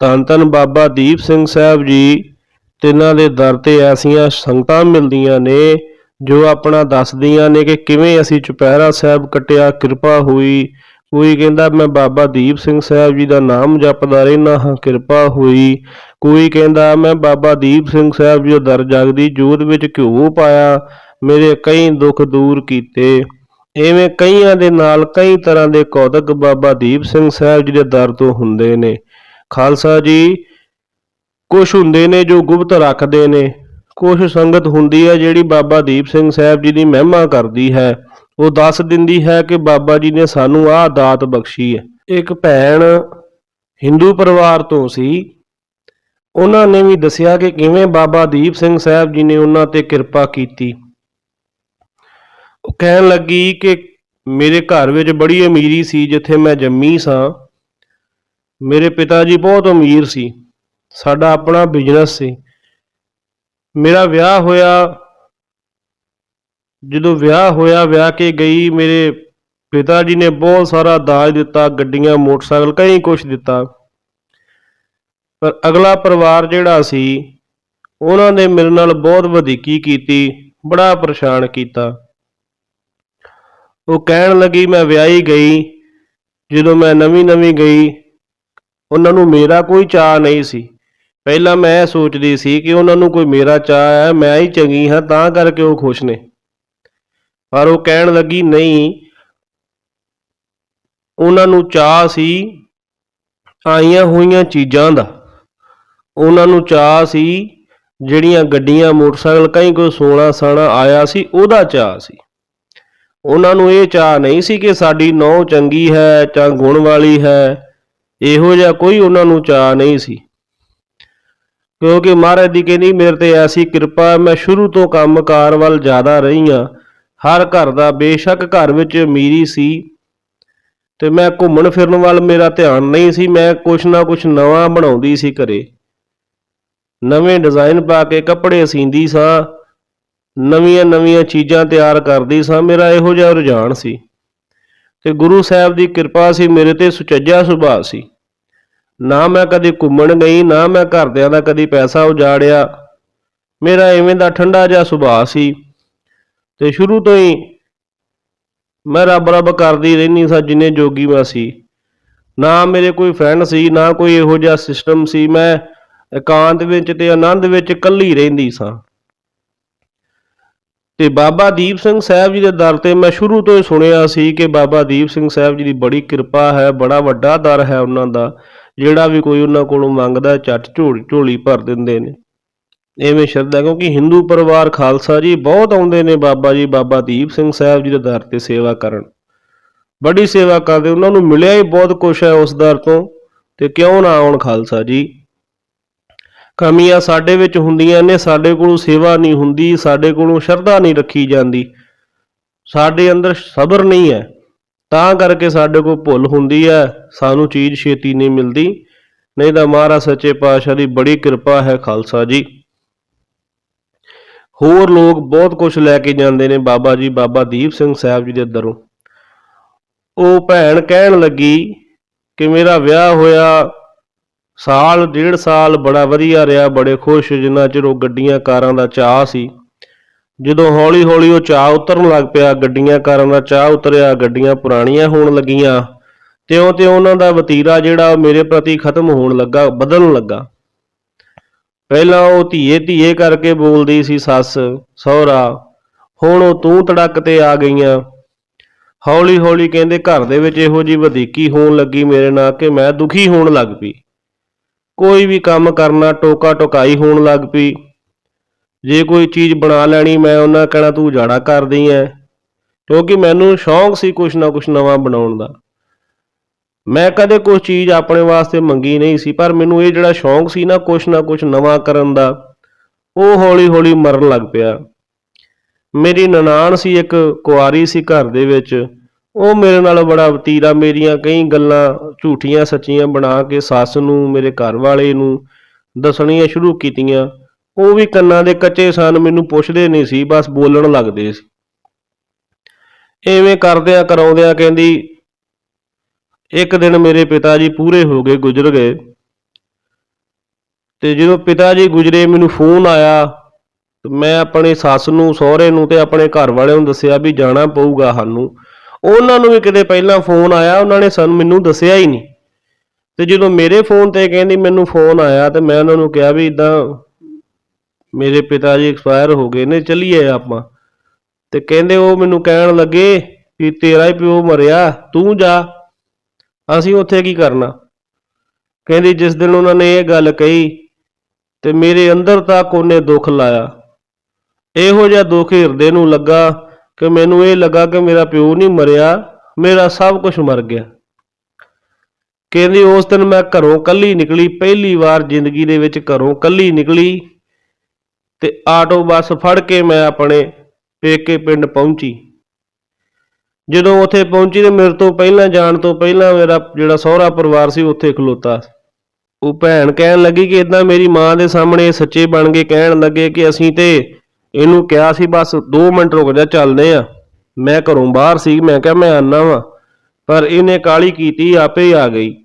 ਧੰਨ ਧੰਨ ਬਾਬਾ ਦੀਪ ਸਿੰਘ ਸਾਹਿਬ ਜੀ, ਤਿੰਨਾਂ ਦੇ ਦਰ ਤੇ ਐਸੀਆਂ ਸੰਗਤਾਂ ਮਿਲਦੀਆਂ ਨੇ, ਜੋ ਆਪਣਾ ਦੱਸਦੀਆਂ ਨੇ ਕਿ ਕਿਵੇਂ ਅਸੀਂ ਚੁਪਹਿਰਾ ਸਾਹਿਬ ਕੱਟਿਆ, ਕਿਰਪਾ ਹੋਈ। ਕੋਈ ਕਹਿੰਦਾ, ਮੈਂ ਬਾਬਾ ਦੀਪ ਸਿੰਘ ਸਾਹਿਬ ਜੀ ਦਾ ਨਾਮ ਜਪਦਾ ਰਹਿਣਾ ਹਾਂ, ਕਿਰਪਾ ਹੋਈ। ਕੋਈ ਕਹਿੰਦਾ, ਮੈਂ ਬਾਬਾ ਦੀਪ ਸਿੰਘ ਸਾਹਿਬ ਜੀ ਦਾ ਦਰ ਜਗਦੀ ਜੋਤ ਵਿੱਚ ਘਿਓ ਪਾਇਆ, ਮੇਰੇ ਕਈ ਦੁੱਖ ਦੂਰ ਕੀਤੇ। ਐਵੇਂ ਕਈਆਂ ਦੇ ਨਾਲ ਕਈ ਤਰ੍ਹਾਂ ਦੇ ਕੌਤਕ ਬਾਬਾ ਦੀਪ ਸਿੰਘ ਸਾਹਿਬ ਜੀ ਦੇ ਦਰ ਤੋਂ ਹੁੰਦੇ ਨੇ। ਖਾਲਸਾ ਜੀ ਕੁਝ ਹੁੰਦੇ ਨੇ ਜੋ ਗੁਪਤ ਰੱਖਦੇ ਨੇ। ਕੁਝ ਸੰਗਤ ਹੁੰਦੀ ਹੈ ਜਿਹੜੀ ਬਾਬਾ ਦੀਪ ਸਿੰਘ ਸਾਹਿਬ ਜੀ ਦੀ ਮਹਿਮਾ ਕਰਦੀ ਹੈ। ਉਹ ਦੱਸ ਦਿੰਦੀ ਹੈ ਕਿ ਬਾਬਾ ਜੀ ਨੇ ਸਾਨੂੰ ਆਹ ਦਾਤ ਬਖਸ਼ੀ ਹੈ। ਇੱਕ ਭੈਣ ਹਿੰਦੂ ਪਰਿਵਾਰ ਤੋਂ ਸੀ। ਉਹਨਾਂ ਨੇ ਵੀ ਦੱਸਿਆ ਕਿ ਕਿਵੇਂ ਬਾਬਾ ਦੀਪ ਸਿੰਘ ਸਾਹਿਬ ਜੀ ਨੇ ਉਹਨਾਂ ਤੇ ਕਿਰਪਾ ਕੀਤੀ। ਉਹ ਕਹਿਣ ਲੱਗੀ ਕਿ ਮੇਰੇ ਘਰ ਵਿੱਚ ਬੜੀ ਅਮੀਰੀ ਸੀ, ਜਿੱਥੇ ਮੈਂ ਜੰਮੀ ਸਾਂ। ਮੇਰੇ ਪਿਤਾ ਜੀ ਬਹੁਤ ਅਮੀਰ ਸੀ, ਸਾਡਾ ਆਪਣਾ ਬਿਜ਼ਨਸ ਸੀ। ਮੇਰਾ ਵਿਆਹ ਹੋਇਆ, ਜਦੋਂ ਵਿਆਹ ਹੋਇਆ, ਵਿਆਹ ਕੇ ਗਈ, ਮੇਰੇ ਪਿਤਾ ਜੀ ਨੇ ਬਹੁਤ ਸਾਰਾ ਦਾਜ ਦਿੱਤਾ, ਗੱਡੀਆਂ, ਮੋਟਰਸਾਈਕਲ, ਕਈ ਕੁਝ ਦਿੱਤਾ। ਪਰ ਅਗਲਾ ਪਰਿਵਾਰ ਜਿਹੜਾ ਸੀ, ਉਹਨਾਂ ਨੇ ਮੇਰੇ ਨਾਲ ਬਹੁਤ ਵਧੀਕੀ ਕੀਤੀ, ਬੜਾ ਪਰੇਸ਼ਾਨ ਕੀਤਾ। ਉਹ ਕਹਿਣ ਲੱਗੀ, ਮੈਂ ਵਿਆਹੀ ਗਈ, ਜਦੋਂ ਮੈਂ ਨਵੀਂ ਨਵੀਂ ਗਈ ਉਹਨਾਂ ਨੂੰ ਮੇਰਾ ਕੋਈ ਚਾਹ ਨਹੀਂ ਸੀ। ਪਹਿਲਾਂ ਮੈਂ ਇਹ ਸੋਚਦੀ ਸੀ ਕਿ ਉਹਨਾਂ ਨੂੰ ਕੋਈ ਮੇਰਾ ਚਾਹ ਹੈ, ਮੈਂ ਹੀ ਚੰਗੀ ਹਾਂ, ਤਾਂ ਕਰਕੇ ਉਹ ਖੁਸ਼ ਨੇ। ਪਰ ਉਹ ਕਹਿਣ ਲੱਗੀ, ਨਹੀਂ, ਉਹਨਾਂ ਨੂੰ ਚਾਹ ਸੀ ਆਈਆਂ ਹੋਈਆਂ ਚੀਜ਼ਾਂ ਦਾ। ਉਹਨਾਂ ਨੂੰ ਚਾਹ ਸੀ ਜਿਹੜੀਆਂ ਗੱਡੀਆਂ, ਮੋਟਰਸਾਈਕਲ, ਕਈ ਕੋਈ ਸੋਨਾ ਸਾਣਾ ਆਇਆ ਸੀ, ਉਹਦਾ ਚਾਹ ਸੀ। ਉਹਨਾਂ ਨੂੰ ਇਹ ਚਾਹ ਨਹੀਂ ਸੀ ਕਿ ਸਾਡੀ ਨੌ ਚੰਗੀ ਹੈ ਜਾਂ ਗੁਣ ਵਾਲੀ ਹੈ। ਇਹੋ ਜਿਹਾ ਕੋਈ ਉਹਨਾਂ ਨੂੰ ਚਾਹ ਨਹੀਂ ਸੀ। ਕਿਉਂਕਿ ਮਹਾਰਾਜ ਦੀ ਕਹਿੰਦੀ, ਮੇਰੇ ਤੇ ਐਸੀ ਕਿਰਪਾ ਮੈਂ ਸ਼ੁਰੂ ਤੋਂ ਕੰਮਕਾਰ ਵੱਲ ਜ਼ਿਆਦਾ ਰਹੀ ਹਾਂ। ਹਰ ਘਰ ਦਾ ਬੇਸ਼ੱਕ ਘਰ ਵਿੱਚ ਅਮੀਰੀ ਸੀ ਤੇ ਮੈਂ ਘੁੰਮਣ ਫਿਰਨ ਵੱਲ ਮੇਰਾ ਧਿਆਨ ਨਹੀਂ ਸੀ। ਮੈਂ ਕੁਛ ਨਾ ਕੁਛ ਨਵਾਂ ਬਣਾਉਂਦੀ ਸੀ ਘਰੇ। ਨਵੇਂ ਡਿਜ਼ਾਈਨ ਪਾ ਕੇ ਕੱਪੜੇ ਸੀਂਦੀ ਸਾਂ, ਨਵੀਆਂ ਨਵੀਆਂ ਚੀਜ਼ਾਂ ਤਿਆਰ ਕਰਦੀ ਸਾਂ। ਮੇਰਾ ਇਹੋ ਜਿਹਾ ਰੁਝਾਨ ਸੀ ਤੇ ਗੁਰੂ ਸਾਹਿਬ ਦੀ ਕਿਰਪਾ ਸੀ, ਮੇਰੇ ਤੇ ਸੁਚੱਜਾ ਸੁਭਾਅ ਸੀ। ਨਾ ਮੈਂ ਕਦੇ ਘੁੰਮਣ ਗਈ, ਨਾ ਮੈਂ ਘਰਦਿਆਂ ਦਾ ਕਦੀ ਪੈਸਾ ਉਜਾੜਿਆ। ਮੇਰਾ ਐਵੇਂ ਦਾ ਠੰਡਾ ਜਿਹਾ ਸੁਭਾਅ ਸੀ। ਤੇ ਸ਼ੁਰੂ ਤੋਂ ਹੀ ਮੈਂ ਰੱਬ ਰੱਬ ਕਰਦੀ ਰਹਿੰਦੀ ਸਾਂ, ਜਿੰਨੇ ਜੋਗੀ ਮੈਂ ਸੀ। ਨਾ ਮੇਰੇ ਕੋਈ ਫਰੈਂਡ ਸੀ, ਨਾ ਕੋਈ ਇਹੋ ਜਿਹਾ ਸਿਸਟਮ ਸੀ। ਮੈਂ ਇਕਾਂਤ ਵਿੱਚ ਤੇ ਆਨੰਦ ਵਿੱਚ ਇਕੱਲੀ ਰਹਿੰਦੀ ਸਾਂ। ਤੇ ਬਾਬਾ ਦੀਪ ਸਿੰਘ ਸਾਹਿਬ ਜੀ ਦੇ ਦਰ ਤੇ ਮੈਂ ਸ਼ੁਰੂ ਤੋਂ ਹੀ ਸੁਣਿਆ ਸੀ ਕਿ ਬਾਬਾ ਦੀਪ ਸਿੰਘ ਸਾਹਿਬ ਜੀ ਦੀ ਬੜੀ ਕਿਰਪਾ ਹੈ, ਬੜਾ ਵੱਡਾ ਦਰ ਹੈ ਉਹਨਾਂ ਦਾ। ਜਿਹੜਾ ਵੀ ਕੋਈ ਉਹਨਾਂ ਕੋਲੋਂ ਮੰਗਦਾ ਝੱਟ ਝੋਲੀ ਝੋਲੀ ਭਰ ਦਿੰਦੇ ਨੇ। ਐਵੇਂ ਸ਼ਰਧਾ, ਕਿਉਂਕਿ ਹਿੰਦੂ ਪਰਿਵਾਰ ਖਾਲਸਾ ਜੀ ਬਹੁਤ ਆਉਂਦੇ ਨੇ ਬਾਬਾ ਜੀ, ਬਾਬਾ ਦੀਪ ਸਿੰਘ ਸਾਹਿਬ ਜੀ ਦੇ ਦਰ ਤੇ ਸੇਵਾ ਕਰਨ। ਬੜੀ ਸੇਵਾ ਕਰਦੇ, ਉਹਨਾਂ ਨੂੰ ਮਿਲਿਆ ਹੀ ਬਹੁਤ ਕੁਛ ਹੈ ਉਸ ਦਰ ਤੋਂ, ਤੇ ਕਿਉਂ ਨਾ ਆਉਣ ਖਾਲਸਾ ਜੀ? ਕਮੀਆਂ ਸਾਡੇ ਵਿੱਚ ਹੁੰਦੀਆਂ ਨੇ, ਸਾਡੇ ਕੋਲੋਂ ਸੇਵਾ ਨਹੀਂ ਹੁੰਦੀ, ਸਾਡੇ ਕੋਲੋਂ ਸ਼ਰਧਾ ਨਹੀਂ ਰੱਖੀ ਜਾਂਦੀ। ਸਾਡੇ ਅੰਦਰ ਸਬਰ ਨਹੀਂ ਹੈ। ਤਾਂ ਕਰਕੇ ਸਾਡੇ ਕੋਲ ਭੁੱਲ ਹੁੰਦੀ ਹੈ, ਸਾਨੂੰ ਚੀਜ਼ ਛੇਤੀ ਨਹੀਂ ਮਿਲਦੀ। ਨਹੀਂ ਤਾਂ ਮਹਾਰਾਜ ਸੱਚੇ ਪਾਤਸ਼ਾਹ ਦੀ ਬੜੀ ਕਿਰਪਾ ਹੈ ਖਾਲਸਾ ਜੀ। ਹੋਰ ਲੋਕ ਬਹੁਤ ਕੁਝ ਲੈ ਕੇ ਜਾਂਦੇ ਨੇ ਬਾਬਾ ਜੀ, ਬਾਬਾ ਦੀਪ ਸਿੰਘ ਸਾਹਿਬ ਜੀ ਦੇ ਦਰੋਂ ਉਹ ਭੈਣ ਕਹਿਣ ਲੱਗੀ ਕਿ ਮੇਰਾ ਵਿਆਹ ਹੋਇਆ, ਸਾਲ, ਡੇਢ ਸਾਲ ਬੜਾ ਵਧੀਆ ਰਿਹਾ, ਬੜੇ ਖੁਸ਼, ਜਿੰਨਾ ਚਿਰ ਉਹ ਗੱਡੀਆਂ, ਕਾਰਾਂ ਦਾ ਚਾਹ ਸੀ। ਜਦੋਂ ਹੌਲੀ ਹੌਲੀ ਉਹ ਚਾਹ ਉਤਰਨ ਲੱਗ ਪਿਆ, ਗੱਡੀਆਂ ਕਾਰਾਂ ਦਾ ਚਾਹ ਉਤਰਿਆ, ਗੱਡੀਆਂ ਪੁਰਾਣੀਆਂ ਹੋਣ ਲੱਗੀਆਂ ਤਿਉਂ ਤਿਉਂ ਉਹਨਾਂ ਦਾ ਵਤੀਰਾ ਜਿਹੜਾ ਉਹ ਮੇਰੇ ਪ੍ਰਤੀ ਖਤਮ ਹੋਣ ਲੱਗਾ, ਬਦਲਣ ਲੱਗਾ। ਪਹਿਲਾਂ ਉਹ ਧੀਏ ਧੀਏ ਕਰਕੇ ਬੋਲਦੀ ਸੀ, ਸੱਸ, ਸਹੁਰਾ, ਹੁਣ ਉਹ ਤੂੰ ਤੜਕ ਤੇ ਆ ਗਈਆਂ। ਹੌਲੀ ਹੌਲੀ ਕਹਿੰਦੇ, ਘਰ ਦੇ ਵਿੱਚ ਇਹੋ ਜੀ ਵਧੀਕੀ ਹੋਣ ਲੱਗੀ ਮੇਰੇ ਨਾਲ ਕਿ ਮੈਂ ਦੁਖੀ ਹੋਣ ਲੱਗ ਪਈ। ਕੋਈ ਵੀ ਕੰਮ ਕਰਨਾ ਟੋਕਾ ਟੋਕਾਈ ਹੋਣ ਲੱਗ ਪਈ। ਜੇ ਕੋਈ ਚੀਜ਼ ਬਣਾ ਲੈਣੀ, ਮੈਂ ਉਹਨਾਂ ਕਹਿਣਾ ਤੂੰ ਉਜਾੜਾ ਕਰਦੀ ਐ। ਕਿਉਂਕਿ ਮੈਨੂੰ ਸ਼ੌਂਕ ਸੀ ਕੁਛ ਨਾ ਕੁਛ ਨਵਾਂ ਬਣਾਉਣ ਦਾ। ਮੈਂ ਕਦੇ ਕੋਈ ਚੀਜ਼ ਆਪਣੇ ਵਾਸਤੇ ਮੰਗੀ ਨਹੀਂ ਸੀ, ਪਰ ਮੈਨੂੰ ਇਹ ਜਿਹੜਾ ਸ਼ੌਂਕ ਸੀ ਨਾ ਕੁਛ ਨਾ ਕੁਛ ਨਵਾਂ ਕਰਨ ਦਾ, ਉਹ ਹੌਲੀ ਹੌਲੀ ਮਰਨ ਲੱਗ ਪਿਆ। ਮੇਰੀ ਨਨਾਣ ਸੀ ਇੱਕ ਕੁਆਰੀ ਸੀ ਘਰ ਦੇ ਵਿੱਚ। ਉਹ ਮੇਰੇ ਨਾਲ ਬੜਾ ਵਤੀਰਾ, ਮੇਰੀਆਂ ਕਈ ਗੱਲਾਂ ਝੂਠੀਆਂ, ਸੱਚੀਆਂ ਬਣਾ ਕੇ ਸੱਸ ਨੂੰ, ਮੇਰੇ ਘਰ ਵਾਲੇ ਨੂੰ ਦੱਸਣੀਆਂ ਸ਼ੁਰੂ ਕੀਤੀਆਂ। ਉਹ ਵੀ ਕੰਨਾਂ ਦੇ ਕੱਚੇ ਸਨ, ਮੈਨੂੰ ਪੁੱਛਦੇ ਨਹੀਂ ਸੀ, ਬਸ ਬੋਲਣ ਲੱਗਦੇ ਸੀ। ਐਵੇਂ ਕਰਦਿਆਂ ਕਰਾਉਂਦਿਆਂ ਕਹਿੰਦੀ, ਇੱਕ ਦਿਨ ਮੇਰੇ ਪਿਤਾ ਜੀ ਪੂਰੇ ਹੋ ਗਏ, ਗੁਜ਼ਰ ਗਏ। ਤੇ ਜਦੋਂ ਪਿਤਾ ਜੀ ਗੁਜਰੇ, ਮੈਨੂੰ ਫੋਨ ਆਇਆ ਮੈਂ ਆਪਣੀ ਸੱਸ ਨੂੰ, ਸਹੁਰੇ ਨੂੰ ਤੇ ਆਪਣੇ ਘਰ ਵਾਲਿਆਂ ਨੂੰ ਦੱਸਿਆ ਵੀ ਜਾਣਾ ਪਊਗਾ ਸਾਨੂੰ। ਉਹਨਾਂ ਨੂੰ ਵੀ ਕਿਤੇ ਪਹਿਲਾਂ ਫੋਨ ਆਇਆ, ਉਹਨਾਂ ਨੇ ਸਾਨੂੰ ਮੈਨੂੰ ਦੱਸਿਆ ਹੀ ਨਹੀਂ। ਤੇ ਜਦੋਂ ਮੇਰੇ ਫੋਨ ਤੇ ਕਹਿੰਦੀ ਮੈਨੂੰ ਫੋਨ ਆਇਆ, ਤੇ ਮੈਂ ਉਹਨਾਂ ਨੂੰ ਕਿਹਾ ਵੀ ਇਦਾਂ ਮੇਰੇ ਪਿਤਾ ਜੀ ਐਕਸਪਾਇਰ ਹੋ ਗਏ ਨੇ, ਚੱਲੀਏ ਆਪਾਂ। ਤੇ ਕਹਿੰਦੇ ਉਹ ਮੈਨੂੰ ਕਹਿਣ ਲੱਗੇ ਵੀ ਤੇਰਾ ਹੀ ਪਿਓ ਮਰਿਆ, ਤੂੰ ਜਾ। ਅਸੀਂ ਉੱਥੇ ਕੀ ਕਰਨਾ? ਕਹਿੰਦੀ ਜਿਸ ਦਿਨ ਉਹਨਾਂ ਨੇ ਇਹ ਗੱਲ ਕਹੀ, ਤੇ ਮੇਰੇ ਅੰਦਰ ਤੱਕ ਉਹਨੇ ਦੁੱਖ ਲਾਇਆ। ਇਹੋ ਜਿਹਾ ਦੁੱਖ ਹਿਰਦੇ ਨੂੰ ਲੱਗਾ ਕਿ ਮੈਨੂੰ ਇਹ ਲੱਗਾ ਕਿ ਮੇਰਾ ਪਿਓ ਨਹੀਂ ਮਰਿਆ, ਮੇਰਾ ਸਭ ਕੁਝ ਮਰ ਗਿਆ। ਕਹਿੰਦੀ ਉਸ ਦਿਨ ਮੈਂ ਘਰੋਂ ਕੱਲੀ ਨਿਕਲੀ, ਪਹਿਲੀ ਵਾਰ ਜ਼ਿੰਦਗੀ ਦੇ ਵਿੱਚ ਘਰੋਂ ਕੱਲੀ ਨਿਕਲੀ। ਤੇ ਆਟੋ ਬੱਸ ਫੜ ਕੇ ਮੈਂ ਆਪਣੇ ਪੇਕੇ ਪਿੰਡ ਪਹੁੰਚੀ। ਜਦੋਂ ਉੱਥੇ ਪਹੁੰਚੀ ਤੇ ਮੇਰੇ ਤੋਂ ਪਹਿਲਾਂ ਜਾਣ ਤੋਂ ਪਹਿਲਾਂ ਮੇਰਾ ਜਿਹੜਾ ਸਹੁਰਾ ਪਰਿਵਾਰ ਸੀ ਉੱਥੇ ਖਲੋਤਾ। ਉਹ ਭੈਣ ਕਹਿਣ ਲੱਗੀ ਕਿ ਇਦਾਂ ਮੇਰੀ ਮਾਂ ਦੇ ਸਾਹਮਣੇ ਸੱਚੇ ਬਣ ਕੇ ਕਹਿਣ ਲੱਗੇ ਕਿ ਅਸੀਂ ਤੇ ਇਹਨੂੰ ਕਿਹਾ ਸੀ, ਬਸ 2 ਮਿੰਟ ਰੁਕ ਜਾ, ਚੱਲਦੇ ਆ। ਮੈਂ ਘਰੋਂ ਬਾਹਰ ਸੀ, ਮੈਂ ਕਿਹਾ ਮੈਂ ਆਨਾ ਵਾਂ। ਪਰ ਇਹਨੇ ਕਾਲੀ ਕੀਤੀ, ਆਪੇ ਹੀ ਆ ਗਈ।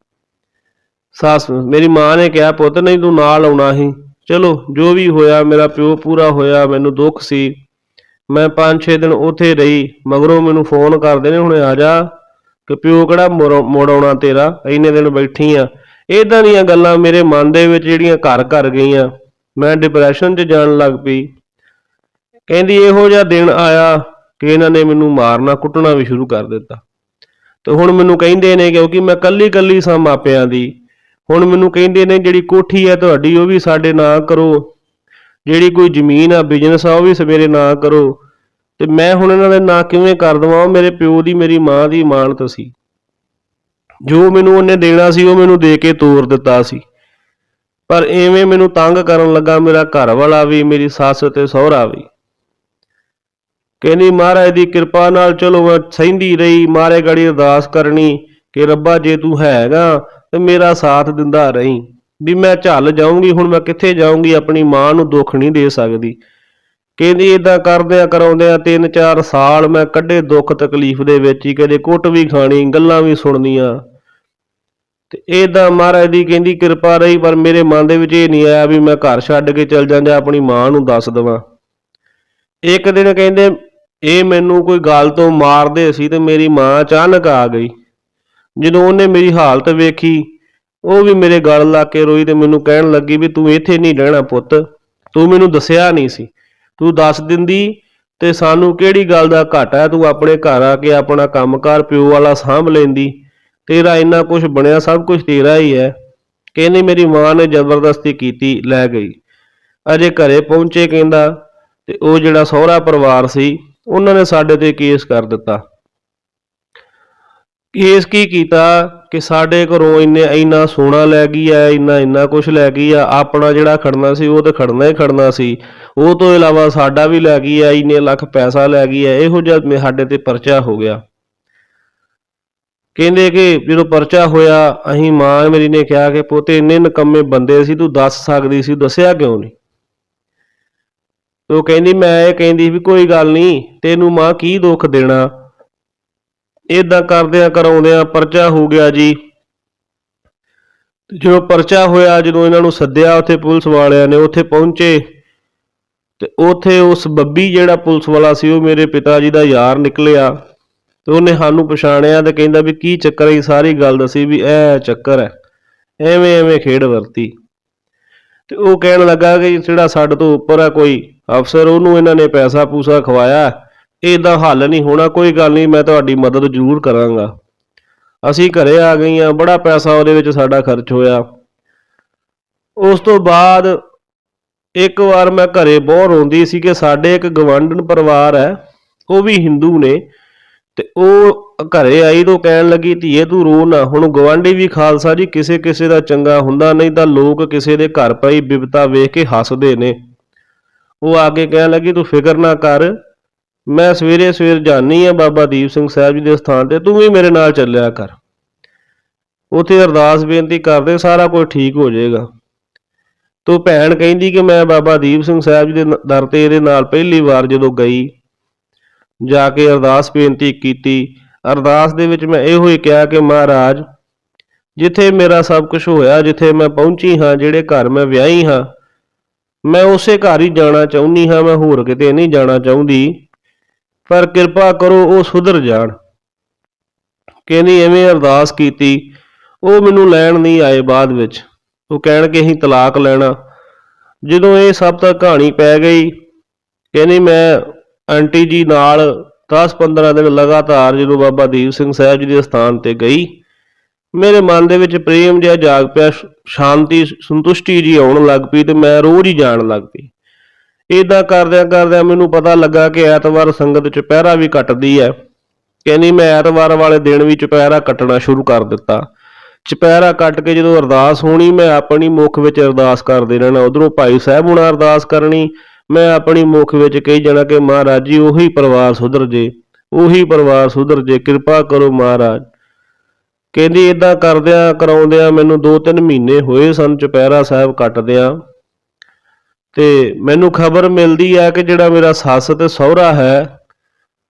ਸੱਸ, ਮੇਰੀ ਮਾਂ ਨੇ ਕਿਹਾ, ਪੁੱਤ, ਨਹੀਂ, ਤੂੰ ਨਾਲ ਆਉਣਾ ਸੀ। ਚਲੋ, ਜੋ ਵੀ ਹੋਇਆ, ਮੇਰਾ ਪਿਓ ਪੂਰਾ ਹੋਇਆ, ਮੈਨੂੰ ਦੁੱਖ ਸੀ। ਮੈਂ 5-6 ਦਿਨ ਉੱਥੇ ਰਹੀ, ਮਗਰੋਂ ਮੈਨੂੰ ਫੋਨ ਕਰਦੇ ਨੇ, ਹੁਣੇ ਆ ਜਾ, ਕਿ ਪਿਓ ਕਿਹੜਾ ਮੋੜ ਮੁੜ ਆਉਣਾ ਤੇਰਾ? ਇੰਨੇ ਦਿਨ ਬੈਠੀ ਆ। ਇਦਾਂ ਦੀਆਂ ਗੱਲਾਂ ਮੇਰੇ ਮਨ ਦੇ ਵਿੱਚ ਜਿਹੜੀਆਂ ਘਰ ਘਰ ਗਈਆਂ। ਮੈਂ ਡਿਪਰੈਸ਼ਨ 'ਚ ਜਾਣ ਲੱਗ ਪਈ। ਕਹਿੰਦੀ, ਇਹੋ ਜਿਹਾ ਦਿਨ ਆਇਆ ਕਿ ਇਹਨਾਂ ਨੇ ਮੈਨੂੰ ਮਾਰਨਾ, ਕੁੱਟਣਾ ਵੀ ਸ਼ੁਰੂ ਕਰ ਦਿੱਤਾ। ਤੇ ਹੁਣ ਮੈਨੂੰ ਕਹਿੰਦੇ ਨੇ, ਕਿਉਂਕਿ ਮੈਂ ਕੱਲੀ ਕੱਲੀ ਸਾਂ ਮਾਪਿਆਂ ਦੀ ਹੁਣ ਮੈਨੂੰ ਕਹਿੰਦੇ ਨੇ ਜਿਹੜੀ ਕੋਠੀ ਹੈ ਤੁਹਾਡੀ, ਉਹ ਵੀ ਸਾਡੇ ਨਾਂ ਕਰੋ। ਜਿਹੜੀ ਕੋਈ ਜ਼ਮੀਨ ਆ ਬਿਜ਼ਨਸ ਆ, ਉਹ ਵੀ ਸਵੇਰੇ ਨਾਂ ਕਰੋ। ਤੇ ਮੈਂ ਹੁਣ ਇਹਨਾਂ ਦੇ ਨਾਂ ਕਿਵੇਂ ਕਰ ਦਵਾਂ? ਉਹ ਮੇਰੇ ਪਿਓ ਦੀ, ਮੇਰੀ ਮਾਂ ਦੀ ਇਮਾਨਤ ਸੀ। ਜੋ ਮੈਨੂੰ ਉਹਨੇ ਦੇਣਾ ਸੀ, ਉਹ ਮੈਨੂੰ ਦੇ ਕੇ ਤੋਰ ਦਿੱਤਾ ਸੀ। ਪਰ ਐਵੇਂ ਮੈਨੂੰ ਤੰਗ ਕਰਨ ਲੱਗਾ, ਮੇਰਾ ਘਰ ਵਾਲਾ ਵੀ, ਮੇਰੀ ਸੱਸ ਤੇ ਸਹੁਰਾ ਵੀ। ਕਹਿੰਦੀ, ਮਹਾਰਾਜ ਦੀ ਕਿਰਪਾ ਨਾਲ, ਚਲੋ ਮੈਂ ਸਹਿੰਦੀ ਰਹੀ, ਮਾਰੇ ਗੜੀ ਅਰਦਾਸ ਕਰਨੀ। ਕਿ ਰੱਬਾ ਜੇ ਤੂੰ ਹੈਗਾ ਤੇ ਮੇਰਾ ਸਾਥ ਦਿੰਦਾ ਰਹੀਂ। ਵੀ ਮੈਂ ਝੱਲ ਜਾਊਂਗੀ, ਹੁਣ ਮੈਂ ਕਿੱਥੇ ਜਾਊਂਗੀ, ਆਪਣੀ ਮਾਂ ਨੂੰ ਦੁੱਖ ਨਹੀਂ ਦੇ ਸਕਦੀ। ਕਹਿੰਦੀ ਇਦਾਂ ਕਰਦਿਆਂ ਕਰਾਉਂਦਿਆਂ 3-4 ਸਾਲ ਮੈਂ ਕੱਢੇ ਦੁੱਖ ਤਕਲੀਫ ਦੇ ਵਿੱਚ ਹੀ, ਕਦੇ ਕੁੱਟ ਵੀ ਖਾਣੀ, ਗੱਲਾਂ ਵੀ ਸੁਣਨੀਆਂ। ਤੇ ਇਹਦਾ ਮਹਾਰਾਜ ਦੀ ਕਹਿੰਦੀ ਕਿਰਪਾ ਰਹੀ, ਪਰ ਮੇਰੇ ਮਨ ਦੇ ਵਿੱਚ ਇਹ ਨਹੀਂ ਆਇਆ ਵੀ ਮੈਂ ਘਰ ਛੱਡ ਕੇ ਚਲ ਜਾਂ ਜਾਂ ਆਪਣੀ ਮਾਂ ਨੂੰ ਦੱਸ ਦਵਾਂ। ਇੱਕ ਦਿਨ ਕਹਿੰਦੇ, ਇਹ ਮੈਨੂੰ ਕੋਈ ਗੱਲ ਤੋਂ ਮਾਰਦੇ ਸੀ ਤੇ ਮੇਰੀ ਮਾਂ ਅਚਾਨਕ ਆ ਗਈ। ਜਦੋਂ ਉਹਨੇ ਮੇਰੀ ਹਾਲਤ ਵੇਖੀ, ਉਹ ਵੀ ਮੇਰੇ ਗਲ ਲਾ ਕੇ ਰੋਈ ਤੇ ਮੈਨੂੰ ਕਹਿਣ ਲੱਗੀ ਵੀ ਤੂੰ ਇੱਥੇ ਨਹੀਂ ਰਹਿਣਾ ਪੁੱਤ, ਤੂੰ ਮੈਨੂੰ ਦੱਸਿਆ ਨਹੀਂ ਸੀ। ਤੂੰ ਦੱਸ ਦਿੰਦੀ ਤੇ ਸਾਨੂੰ ਕਿਹੜੀ ਗੱਲ ਦਾ ਘਾਟਾ ਹੈ? ਤੂੰ ਆਪਣੇ ਘਰ ਆ ਕੇ ਆਪਣਾ ਕੰਮਕਾਰ ਪਿਓ ਵਾਲਾ ਸਾਂਭ ਲੈਂਦੀ, ਤੇਰਾ ਇੰਨਾ ਕੁਝ ਬਣਿਆ, ਸਭ ਕੁਝ ਤੇਰਾ ਹੀ ਹੈ। ਕਹਿੰਦੀ ਮੇਰੀ ਮਾਂ ਨੇ ਜ਼ਬਰਦਸਤੀ ਕੀਤੀ, ਲੈ ਗਈ। ਅਜੇ ਘਰੇ ਪਹੁੰਚੇ ਕਹਿੰਦਾ, ਤੇ ਉਹ ਜਿਹੜਾ ਸਹੁਰਾ ਪਰਿਵਾਰ ਸੀ, ਉਹਨਾਂ ਨੇ ਸਾਡੇ ਤੇ ਕੇਸ ਕਰ ਦਿੱਤਾ। ਕੇਸ ਕੀ ਕੀਤਾ ਕਿ ਸਾਡੇ ਘਰੋਂ ਇੰਨੇ ਇੰਨਾ ਸੋਨਾ ਲੈ ਗਈ ਐ, ਇੰਨਾ ਇੰਨਾ ਕੁਝ ਲੈ ਗਈ ਆ ਆਪਣਾ ਜਿਹੜਾ ਖੜਨਾ ਸੀ ਉਹ ਤਾਂ ਖੜਨਾ ਹੀ ਖੜਨਾ ਸੀ। ਉਹ ਤੋਂ ਇਲਾਵਾ ਸਾਡਾ ਵੀ ਲੈ ਗਈ ਐ, ਇੰਨੇ ਲੱਖ ਪੈਸਾ ਲੈ ਗਈ ਐ, ਇਹੋ ਜਿਹਾ ਸਾਡੇ ਤੇ ਪਰਚਾ ਹੋ ਗਿਆ। ਕਹਿੰਦੇ ਕਿ ਜਦੋਂ ਪਰਚਾ ਹੋਇਆ, ਅਸੀਂ ਮਾਂ ਮੇਰੀ ਨੇ ਕਿਹਾ ਕਿ ਪੋਤੇ ਇੰਨੇ ਨਕੰਮੇ ਬੰਦੇ ਸੀ, ਤੂੰ ਦੱਸ ਸਕਦੀ ਸੀ, ਦੱਸਿਆ ਕਿਉਂ ਨਹੀਂ? ਤੇ ਉਹ ਕਹਿੰਦੀ, ਮੈਂ ਇਹ ਕਹਿੰਦੀ ਵੀ ਕੋਈ ਗੱਲ ਨਹੀਂ, ਤੈਨੂੰ ਮਾਂ ਕੀ ਦੁੱਖ ਦੇਣਾ? ਇਦਾਂ ਕਰਦਿਆਂ ਕਰਾਉਂਦਿਆਂ ਪਰਚਾ ਹੋ ਗਿਆ ਜੀ। ਜਦੋਂ ਪਰਚਾ ਹੋਇਆ, ਜਦੋਂ ਇਹਨਾਂ ਨੂੰ ਸੱਦਿਆ ਉੱਥੇ ਪੁਲਿਸ ਵਾਲਿਆਂ ਨੇ, ਉੱਥੇ ਪਹੁੰਚੇ। ਤੇ ਉੱਥੇ ਉਸ ਬੱਬੀ ਜਿਹੜਾ ਪੁਲਿਸ ਵਾਲਾ ਸੀ, ਉਹ ਮੇਰੇ ਪਿਤਾ ਜੀ ਦਾ ਯਾਰ ਨਿਕਲਿਆ। ਤੇ ਉਹਨੇ ਸਾਨੂੰ ਪਛਾਣਿਆ ਤੇ ਕਹਿੰਦਾ ਵੀ ਕੀ ਚੱਕਰ ਹੈ ਸਾਰੀ ਗੱਲ ਦੱਸੀ ਵੀ ਇਹ ਚੱਕਰ ਹੈ। ਐਵੇਂ ਐਵੇਂ ਖੇਡ ਵਰਤੀ। ਤੇ ਉਹ ਕਹਿਣ ਲੱਗਾ ਕਿ ਜਿਹੜਾ ਸਾਡੇ ਤੋਂ ਉੱਪਰ ਆ ਕੋਈ ਅਫਸਰ, ਉਹਨੂੰ ਇਹਨਾਂ ਨੇ ਪੈਸਾ ਪੂਸਾ ਖਵਾਇਆ। ਇਹਦਾ ਹੱਲ ਨਹੀਂ ਹੋਣਾ, ਕੋਈ ਗੱਲ ਨਹੀਂ, ਮੈਂ ਤੁਹਾਡੀ ਮਦਦ ਜ਼ਰੂਰ ਕਰਾਂਗਾ। ਅਸੀਂ ਘਰੇ ਆ ਗਈਆਂ ਬੜਾ ਪੈਸਾ ਉਹਦੇ ਵਿੱਚ ਸਾਡਾ ਖਰਚ ਹੋਇਆ। ਉਸ ਤੋਂ ਬਾਅਦ ਇੱਕ ਵਾਰ ਮੈਂ ਘਰੇ ਬਹੁਤ ਰੋਂਦੀ ਸੀ ਕਿ ਸਾਡੇ ਇੱਕ ਗਵਾਂਢਣ ਪਰਿਵਾਰ ਹੈ, ਉਹ ਵੀ ਹਿੰਦੂ ਨੇ, ਤੇ ਉਹ ਘਰੇ ਆਈ ਤੋਂ ਕਹਿਣ ਲੱਗੀ, ਧੀਏ, ਤੂੰ ਰੋ ਨਾ। ਹੁਣ ਗਵਾਂਢੀ ਵੀ ਖਾਲਸਾ ਜੀ, ਕਿਸੇ ਕਿਸੇ ਦਾ ਚੰਗਾ ਹੁੰਦਾ, ਨਹੀਂ ਤਾਂ ਲੋਕ ਕਿਸੇ ਦੇ ਘਰ ਪਈ ਬਿਪਤਾ ਵੇਖ ਕੇ ਹੱਸਦੇ ਨੇ। ਉਹ ਆ ਕੇ ਕਹਿਣ ਲੱਗੀ, ਤੂੰ ਫਿਕਰ ਨਾ ਕਰ ਮੈਂ ਸਵੇਰੇ ਸਵੇਰ ਜਾਣੀ ਆ ਬਾਬਾ ਦੀਪ ਸਿੰਘ ਸਾਹਿਬ ਜੀ ਦੇ ਸਥਾਨ ਤੇ, ਤੂੰ ਵੀ ਮੇਰੇ ਨਾਲ ਚੱਲਿਆ ਕਰ। ਉਥੇ ਅਰਦਾਸ ਬੇਨਤੀ ਕਰਦੇ, ਸਾਰਾ ਕੁਝ ਠੀਕ ਹੋ ਜਾਏਗਾ। ਤੋ ਭੈਣ ਕਹਿੰਦੀ ਕਿ ਮੈਂ ਬਾਬਾ ਦੀਪ ਸਿੰਘ ਸਾਹਿਬ ਜੀ ਦੇ ਦਰ ਤੇ ਇਹਦੇ ਨਾਲ ਪਹਿਲੀ ਵਾਰ ਜਦੋਂ ਗਈ, ਜਾ ਕੇ ਅਰਦਾਸ ਬੇਨਤੀ ਕੀਤੀ। ਅਰਦਾਸ ਦੇ ਵਿੱਚ ਮੈਂ ਇਹੋ ਹੀ ਕਿਹਾ ਕਿ ਮਹਾਰਾਜ, ਜਿੱਥੇ ਮੇਰਾ ਸਭ ਕੁਝ ਹੋਇਆ, ਜਿੱਥੇ ਮੈਂ ਪਹੁੰਚੀ ਹਾਂ, ਜਿਹੜੇ ਘਰ ਮੈਂ ਵਿਆਹੀ ਹਾਂ, ਮੈਂ ਉਸੇ ਘਰ ਹੀ ਜਾਣਾ ਚਾਹੁੰਦੀ ਹਾਂ, ਮੈਂ ਹੋਰ ਕਿਤੇ ਨਹੀਂ ਜਾਣਾ ਚਾਹੁੰਦੀ। ਪਰ ਕਿਰਪਾ ਕਰੋ ਉਹ ਸੁਧਰ ਜਾਣ। ਕਹਿੰਦੀ ਐਵੇਂ ਅਰਦਾਸ ਕੀਤੀ, ਉਹ ਮੈਨੂੰ ਲੈਣ ਨਹੀਂ ਆਏ ਬਾਅਦ ਵਿੱਚ। ਉਹ ਕਹਿਣ ਕਿ ਅਸੀਂ ਤਲਾਕ ਲੈਣਾ। ਜਦੋਂ ਇਹ ਸਭ ਤਾਂ ਕਹਾਣੀ ਪੈ ਗਈ ਕਹਿੰਦੀ ਮੈਂ ਆਂਟੀ ਜੀ ਨਾਲ 10-15 ਦਿਨ ਲਗਾਤਾਰ ਜਦੋਂ ਬਾਬਾ ਦੀਪ ਸਿੰਘ ਸਾਹਿਬ ਜੀ ਦੇ ਸਥਾਨ ਤੇ ਗਈ, ਮੇਰੇ ਮਨ ਦੇ ਵਿੱਚ ਪ੍ਰੇਮ ਜਿਹਾ ਜਾਗ ਪਿਆ, ਸ਼ਾਂਤੀ, ਸੰਤੁਸ਼ਟੀ ਜੀ ਆਉਣ ਲੱਗ ਪਈ ਤੇ ਮੈਂ ਰੋਜ਼ ਹੀ ਜਾਣ ਲੱਗ ਪਈ। ਇਦਾਂ ਕਰਦਿਆਂ ਕਰਦਿਆਂ ਮੈਨੂੰ ਪਤਾ ਲੱਗਾ ਕਿ ਐਤਵਾਰ ਸੰਗਤ ਚੁਪਹਿਰਾ ਵੀ ਕੱਟਦੀ ਹੈ ਕਹਿੰਦੀ ਮੈਂ ਐਤਵਾਰ ਵਾਲੇ ਦਿਨ ਵੀ ਚੁਪਹਿਰਾ ਕੱਟਣਾ ਸ਼ੁਰੂ ਕਰ ਦਿੱਤਾ। ਚੁਪਹਿਰਾ ਕੱਟ ਕੇ ਜਦੋਂ ਅਰਦਾਸ ਹੋਣੀ, ਮੈਂ ਆਪਣੀ ਮੁਖ ਵਿੱਚ ਅਰਦਾਸ ਕਰਦੇ ਰਹਿਣਾ। ਉਧਰੋਂ ਭਾਈ ਸਾਹਿਬ ਹੁਣਾ ਅਰਦਾਸ ਕਰਨੀ, ਮੈਂ ਆਪਣੀ ਮੁਖ ਵਿੱਚ ਕਹੀ ਜਾਣਾ ਕਿ ਮਹਾਰਾਜ ਜੀ, ਉਹੀ ਪਰਿਵਾਰ ਸੁਧਰ ਜੇ, ਉਹੀ ਪਰਿਵਾਰ ਸੁਧਰ ਜੇ, ਕਿਰਪਾ ਕਰੋ ਮਹਾਰਾਜ। ਕਹਿੰਦੀ ਇਦਾਂ ਕਰਦਿਆਂ ਕਰਾਉਂਦਿਆਂ ਮੈਨੂੰ 2-3 ਮਹੀਨੇ ਹੋਏ ਸਨ ਚੁਪਹਿਰਾ ਸਾਹਿਬ ਕੱਟਦਿਆਂ। ਤੇ ਮੈਨੂੰ ਖਬਰ ਮਿਲਦੀ ਆ ਕਿ ਜਿਹੜਾ ਮੇਰਾ ਸੱਸ ਤੇ ਸਹੁਰਾ ਹੈ,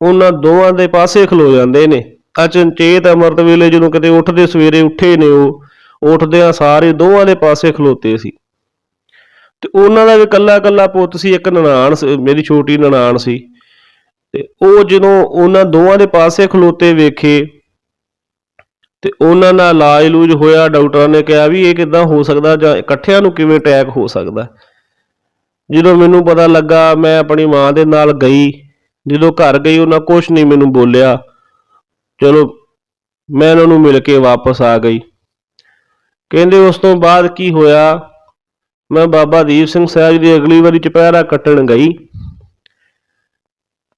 ਉਹਨਾਂ ਦੋਵਾਂ ਦੇ ਪਾਸੇ ਖਲੋ ਜਾਂਦੇ ਨੇ। ਅਚਨਚੇਤ ਅੰਮ੍ਰਿਤ ਵੇਲੇ ਜਦੋਂ ਕਿਤੇ ਉੱਠਦੇ ਸਵੇਰੇ ਉੱਠੇ ਨੇ ਉਹ, ਉੱਠਦਿਆਂ ਸਾਰੇ ਦੋਵਾਂ ਦੇ ਪਾਸੇ ਖਲੋਤੇ ਸੀ। ਤੇ ਉਹਨਾਂ ਦਾ ਵੀ ਕੱਲਾ ਕੱਲਾ ਪੁੱਤ ਸੀ, ਇੱਕ ਨਨਾਣ ਮੇਰੀ ਛੋਟੀ ਨਨਾਣ ਸੀ। ਤੇ ਉਹ ਜਦੋਂ ਉਹਨਾਂ ਦੋਵਾਂ ਦੇ ਪਾਸੇ ਖਲੋਤੇ ਵੇਖੇ, ਤੇ ਉਹਨਾਂ ਨਾਲ ਇਲਾਜ ਲੂਜ ਹੋਇਆ, ਡਾਕਟਰਾਂ ਨੇ ਕਿਹਾ ਵੀ ਇਹ ਕਿਦਾਂ ਹੋ ਸਕਦਾ ਜਾਂ ਇਕੱਠਿਆਂ ਨੂੰ ਕਿਵੇਂ ਅਟੈਕ ਹੋ ਸਕਦਾ। ਜਦੋਂ ਮੈਨੂੰ ਪਤਾ ਲੱਗਾ ਮੈਂ ਆਪਣੀ ਮਾਂ ਦੇ ਨਾਲ ਗਈ, ਜਦੋਂ ਘਰ ਗਈ ਉਹਨਾਂ ਕੁਝ ਨਹੀਂ ਮੈਨੂੰ ਬੋਲਿਆ। ਚਲੋ, ਮੈਂ ਉਹਨਾਂ ਨੂੰ ਮਿਲ ਕੇ ਵਾਪਸ ਆ ਗਈ। ਕਹਿੰਦੇ ਉਸ ਤੋਂ ਬਾਅਦ ਕੀ ਹੋਇਆ? ਮੈਂ ਬਾਬਾ ਦੀਪ ਸਿੰਘ ਸਾਹਿਬ ਜੀ ਦੀ ਅਗਲੀ ਵਾਰੀ ਚਪਹਿਰਾ ਕੱਟਣ ਗਈ।